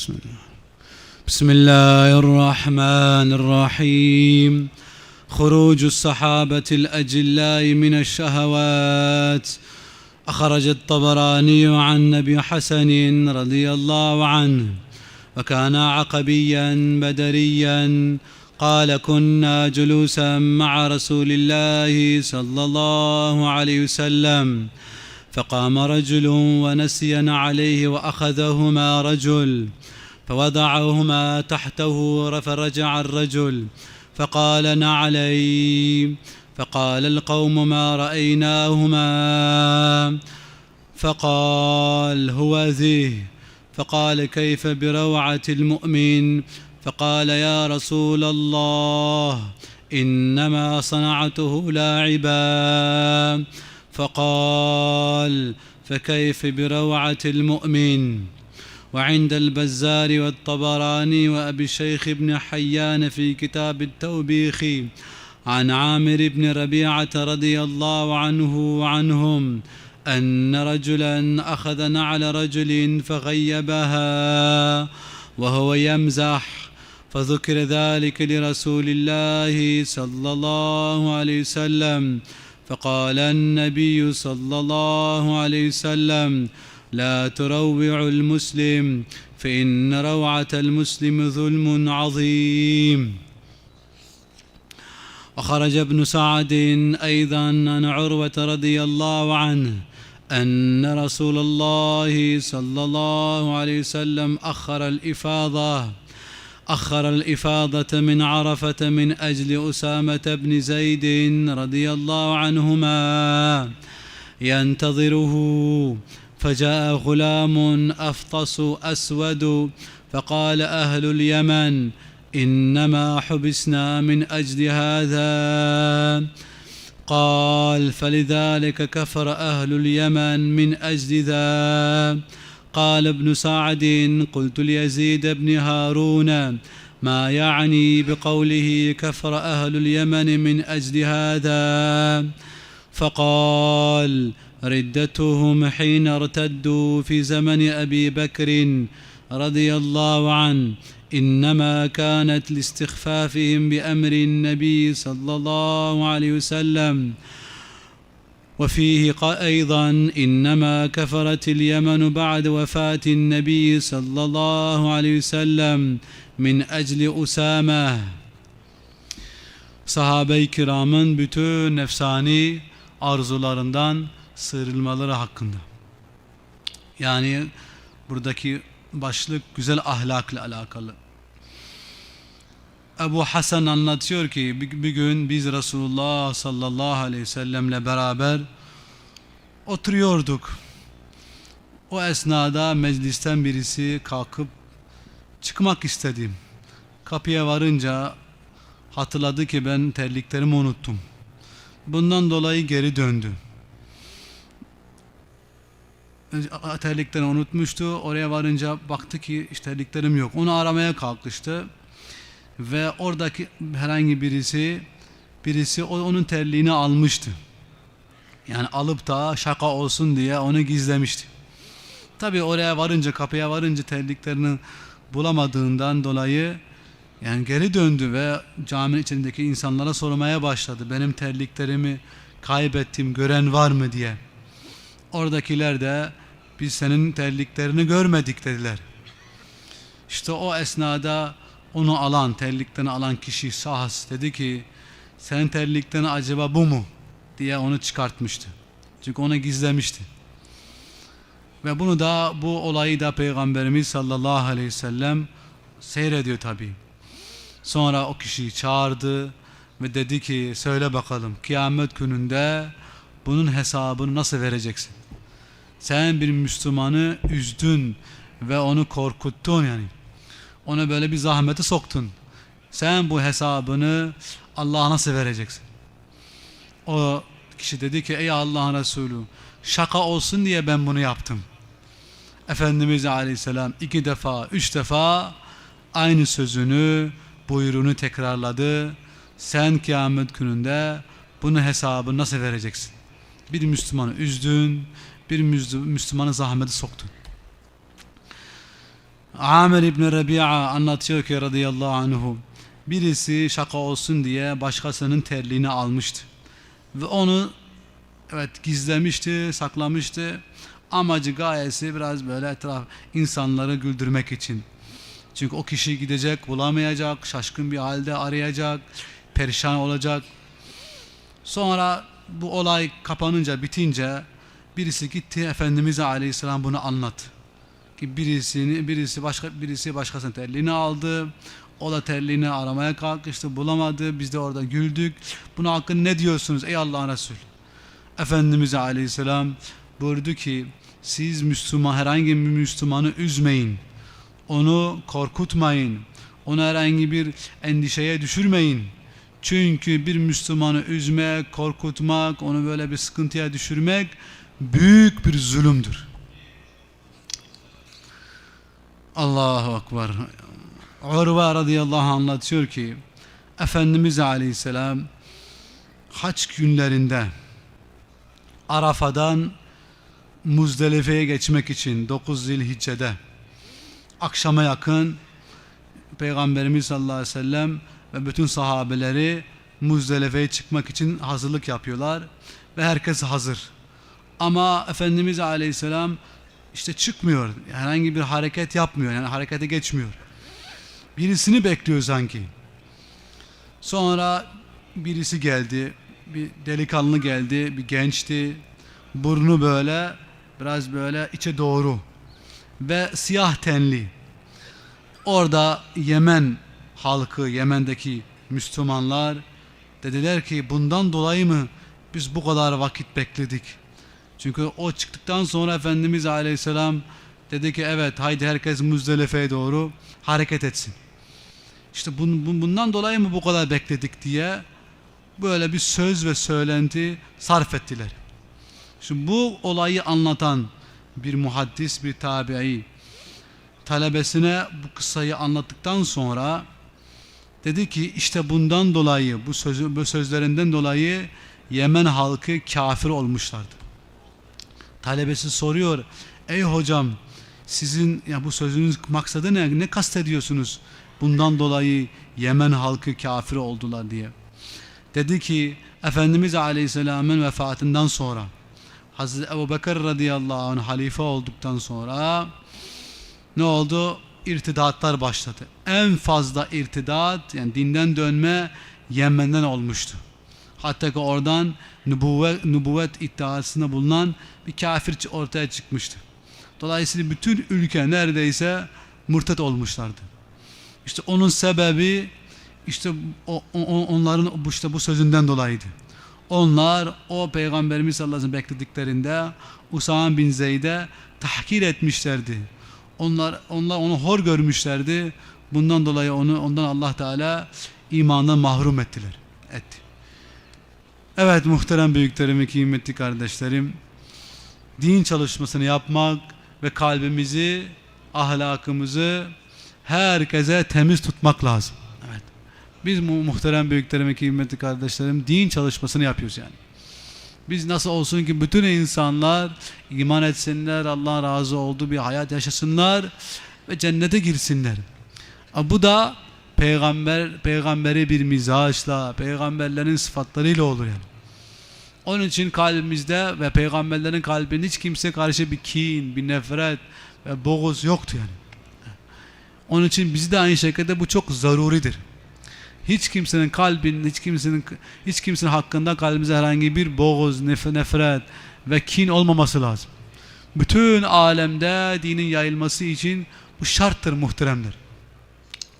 بسم الله. بسم الله الرحمن الرحيم. خروج الصحابة الأجلاء من الشهوات. أخرج الطبراني عن أبي حسن رضي الله عنه. وكان عقبيا بدريا. قال كنا جلوسا مع رسول الله صلى الله عليه وسلم فقام رجل ونسيا عليه وأخذهما رجل فوضعهما تحته فرجع الرجل فقال نعلي فقال القوم ما رأيناهما؟ فقال هو ذي فقال كيف بروعة المؤمن؟ فقال يا رسول الله إنما صنعته لاعبا. فقال فكيف بروعة المؤمن؟ وعند البزار والطبراني وأبي الشيخ بن حيان في كتاب التوبيخ عن عامر بن ربيعة رضي الله عنه وعنهم أن رجلا أخذ نعل رجل فغيبها وهو يمزح فذكر ذلك لرسول الله صلى الله عليه وسلم فقال النبي صلى الله عليه وسلم لا تروع المسلم فإن روعة المسلم ظلم عظيم. وخرج ابن سعد أيضا عن عروة رضي الله عنه أن رسول الله صلى الله عليه وسلم أخر الإفاضة. أخر الإفاضة من عرفة من أجل أسامة بن زيد رضي الله عنهما ينتظره فجاء غلام أفطس أسود فقال أهل اليمن إنما حبسنا من أجل هذا. قال فلذلك كفر أهل اليمن من أجل ذا. قال ابن سعد قلت ليزيد بن هارون ما يعني بقوله كفر أهل اليمن من أجل هذا؟ فقال ردتهم حين ارتدوا في زمن أبي بكر رضي الله عنه إنما كانت لاستخفافهم بأمر النبي صلى الله عليه وسلم. وفيه أيضا إنما كفرت اليمن بعد وفاة النبي صلى الله عليه وسلم من أجل أسامة sahabe-i kiramın bütün nefsani arzularından sıyrılmaları hakkında. Yani buradaki başlık güzel ahlakla alakalı. Ebu Hasan anlatıyor ki bir, gün biz Resulullah sallallahu aleyhi ve sellemle beraber oturuyorduk. O esnada meclisten birisi kalkıp çıkmak istedim. Kapıya varınca hatırladı ki ben terliklerimi unuttum. Bundan dolayı geri döndü. Terliklerini unutmuştu. Oraya varınca baktı ki işte terliklerim yok. Onu aramaya kalkıştı. Ve oradaki herhangi birisi birisi onun terliğini almıştı. Yani alıp da şaka olsun diye onu gizlemişti. Tabi oraya varınca kapıya varınca terliklerini bulamadığından dolayı yani geri döndü ve caminin içindeki insanlara sormaya başladı. Benim terliklerimi kaybettim gören var mı diye. Oradakiler de biz senin terliklerini görmedik dediler. İşte o esnada onu alan, terliklerini alan kişi sahas dedi ki senin terliklerin acaba bu mu? diye onu çıkartmıştı. Çünkü onu gizlemişti. Ve bunu da bu olayı da Peygamberimiz sallallahu aleyhi ve sellem seyrediyor tabi. Sonra o kişiyi çağırdı ve dedi ki söyle bakalım kıyamet gününde bunun hesabını nasıl vereceksin? Sen bir Müslümanı üzdün ve onu korkuttun yani. Ona böyle bir zahmeti soktun. Sen bu hesabını Allah'a nasıl vereceksin? O kişi dedi ki ey Allah'ın Resulü şaka olsun diye ben bunu yaptım. Efendimiz Aleyhisselam iki defa, üç defa aynı sözünü, buyruğunu tekrarladı. Sen kıyamet gününde bunu hesabı nasıl vereceksin? Bir Müslümanı üzdün, bir Müslümanı zahmeti soktun. Amir İbni Rabi'a anlatıyor ki radıyallahu anhu birisi şaka olsun diye başkasının terliğini almıştı. Ve onu evet gizlemişti, saklamıştı. Amacı gayesi biraz böyle etraf insanları güldürmek için. Çünkü o kişi gidecek, bulamayacak, şaşkın bir halde arayacak, perişan olacak. Sonra bu olay kapanınca, bitince birisi gitti Efendimiz Aleyhisselam bunu anlattı. Ki birisini birisi başka birisi başkasının terliğini aldı. O da terliğini aramaya kalkıştı, bulamadı. Biz de orada güldük. Buna hakkında ne diyorsunuz ey Allah'ın Resulü? Efendimiz Aleyhisselam buyurdu ki siz Müslüman herhangi bir Müslümanı üzmeyin. Onu korkutmayın. Onu herhangi bir endişeye düşürmeyin. Çünkü bir Müslümanı üzmek, korkutmak, onu böyle bir sıkıntıya düşürmek büyük bir zulümdür. Allahu Ekber. Urva radıyallahu anh anlatıyor ki Efendimiz Aleyhisselam haç günlerinde Arafa'dan Muzdelife'ye geçmek için 9 Zilhicce'de akşama yakın Peygamberimiz sallallahu aleyhi ve sellem ve bütün sahabeleri Muzdelife'ye çıkmak için hazırlık yapıyorlar ve herkes hazır. Ama Efendimiz aleyhisselam işte çıkmıyor. Herhangi bir hareket yapmıyor. Yani harekete geçmiyor. Birisini bekliyor sanki. Sonra birisi geldi. Bir delikanlı geldi. Bir gençti. Burnu böyle biraz böyle içe doğru ve siyah tenli. Orada Yemen halkı, Yemen'deki Müslümanlar dediler ki bundan dolayı mı biz bu kadar vakit bekledik? Çünkü o çıktıktan sonra Efendimiz Aleyhisselam dedi ki evet haydi herkes Müzdelife'ye doğru hareket etsin. İşte bun, bundan dolayı mı bu kadar bekledik diye böyle bir söz ve söylenti sarf ettiler. Şimdi bu olayı anlatan bir muhaddis, bir tabi'i talebesine bu kıssayı anlattıktan sonra dedi ki işte bundan dolayı bu, sözü, bu sözlerinden dolayı Yemen halkı kafir olmuşlardı. Talebesi soruyor ey hocam sizin ya bu sözünüz maksadı ne? Ne kastediyorsunuz? Bundan dolayı Yemen halkı kafir oldular diye. Dedi ki Efendimiz Aleyhisselam'ın vefatından sonra Hazreti Ebu Bekir radıyallahu anh halife olduktan sonra ne oldu? İrtidatlar başladı. En fazla irtidat yani dinden dönme Yemen'den olmuştu. Hatta ki oradan nübüvvet, nübüvvet iddiasında bulunan bir kafir ortaya çıkmıştı. Dolayısıyla bütün ülke neredeyse murtet olmuşlardı. İşte onun sebebi işte o, o, onların işte bu sözünden dolayıydı. Onlar o Peygamberimiz sallallahu aleyhi ve sellem beklediklerinde Usame bin Zeyd'e tahkir etmişlerdi. Onlar onlar onu hor görmüşlerdi. Bundan dolayı onu ondan Allah Teala imandan mahrum ettiler. Etti. Evet muhterem büyüklerim ve kıymetli kardeşlerim din çalışmasını yapmak ve kalbimizi, ahlakımızı herkese temiz tutmak lazım. Evet. Biz mu muhterem büyüklerim ve kıymetli kardeşlerim din çalışmasını yapıyoruz yani. Biz nasıl olsun ki bütün insanlar iman etsinler, Allah'ın razı olduğu bir hayat yaşasınlar ve cennete girsinler. Bu da peygamber peygamberi bir mizaçla, peygamberlerin sıfatlarıyla olur yani. Onun için kalbimizde ve peygamberlerin kalbinde hiç kimse karşı bir kin, bir nefret ve boğuz yoktu yani. Onun için bizi de aynı şekilde bu çok zaruridir. Hiç kimsenin kalbinin, hiç kimsenin hiç kimsenin hakkında kalbimize herhangi bir boğuz, nef nefret ve kin olmaması lazım. Bütün alemde dinin yayılması için bu şarttır muhteremler.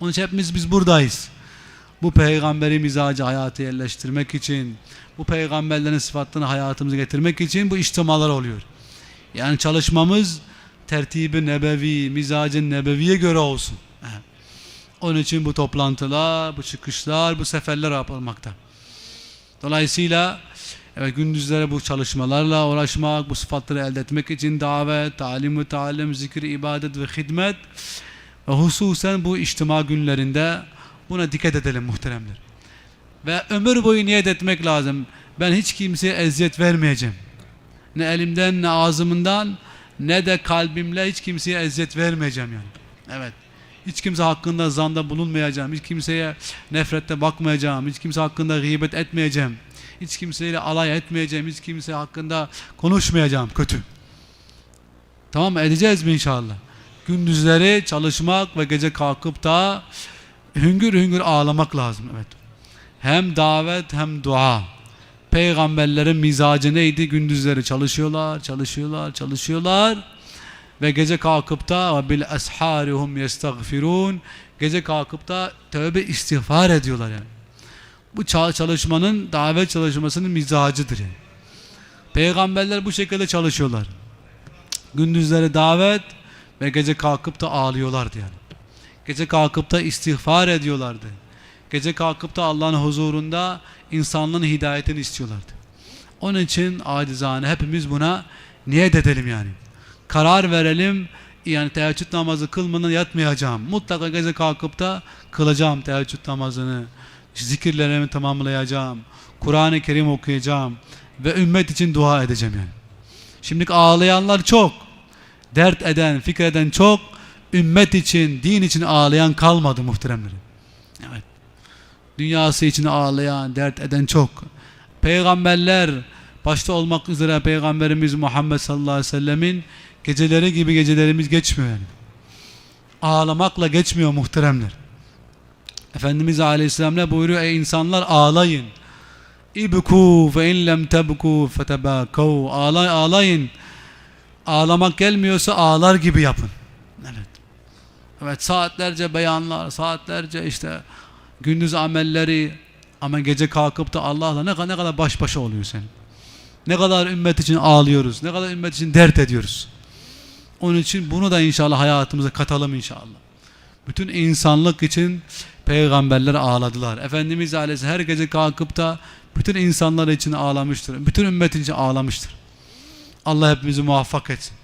Onun için hepimiz biz buradayız. Bu peygamberi mizacı hayatı yerleştirmek için, bu peygamberlerin sıfatlarını hayatımıza getirmek için bu içtimalar oluyor. Yani çalışmamız tertibi nebevi, mizacın nebeviye göre olsun. Onun için bu toplantılar, bu çıkışlar, bu seferler yapılmakta. Dolayısıyla evet, gündüzlere bu çalışmalarla uğraşmak, bu sıfatları elde etmek için davet, talim ve talim, zikir, ibadet ve hizmet ve hususen bu içtima günlerinde buna dikkat edelim muhteremler. Ve ömür boyu niyet etmek lazım. Ben hiç kimseye eziyet vermeyeceğim. Ne elimden ne ağzımdan ne de kalbimle hiç kimseye eziyet vermeyeceğim yani. Evet. Hiç kimse hakkında zanda bulunmayacağım. Hiç kimseye nefrette bakmayacağım. Hiç kimse hakkında gıybet etmeyeceğim. Hiç kimseyle alay etmeyeceğim. Hiç kimse hakkında konuşmayacağım kötü. Tamam? Edeceğiz mi inşallah? Gündüzleri çalışmak ve gece kalkıp da hüngür hüngür ağlamak lazım. Evet. Hem davet hem dua. Peygamberlerin mizacı neydi? Gündüzleri çalışıyorlar, çalışıyorlar, çalışıyorlar. Ve gece kalkıp da bil esharihum yestagfirun. Gece kalkıp da tövbe istiğfar ediyorlar yani. Bu ça- çalışmanın, davet çalışmasının mizacıdır yani. Peygamberler bu şekilde çalışıyorlar. Gündüzleri davet ve gece kalkıp da ağlıyorlardı yani. Gece kalkıp da istiğfar ediyorlardı. Gece kalkıp da Allah'ın huzurunda insanlığın hidayetini istiyorlardı. Onun için acizane hepimiz buna niyet edelim yani. Karar verelim yani teheccüd namazı kılmadan yatmayacağım. Mutlaka gece kalkıp da kılacağım teheccüd namazını. Zikirlerimi tamamlayacağım. Kur'an-ı Kerim okuyacağım. Ve ümmet için dua edeceğim yani. Şimdi ağlayanlar çok. Dert eden, fikreden çok. Ümmet için, din için ağlayan kalmadı muhteremlerim. Dünyası için ağlayan, dert eden çok. Peygamberler, başta olmak üzere Peygamberimiz Muhammed sallallahu aleyhi ve sellemin geceleri gibi gecelerimiz geçmiyor yani. Ağlamakla geçmiyor muhteremler. Efendimiz aleyhisselam ne buyuruyor? Ey insanlar ağlayın. İbku fe in lem tebku fetebakav. Ağlay, ağlayın. Ağlamak gelmiyorsa ağlar gibi yapın. Evet. Evet saatlerce beyanlar, saatlerce işte gündüz amelleri ama gece kalkıp da Allah'la ne kadar, ne kadar baş başa oluyor sen. Ne kadar ümmet için ağlıyoruz, ne kadar ümmet için dert ediyoruz. Onun için bunu da inşallah hayatımıza katalım inşallah. Bütün insanlık için peygamberler ağladılar. Efendimiz Aleyhisselam her gece kalkıp da bütün insanlar için ağlamıştır. Bütün ümmet için ağlamıştır. Allah hepimizi muvaffak etsin.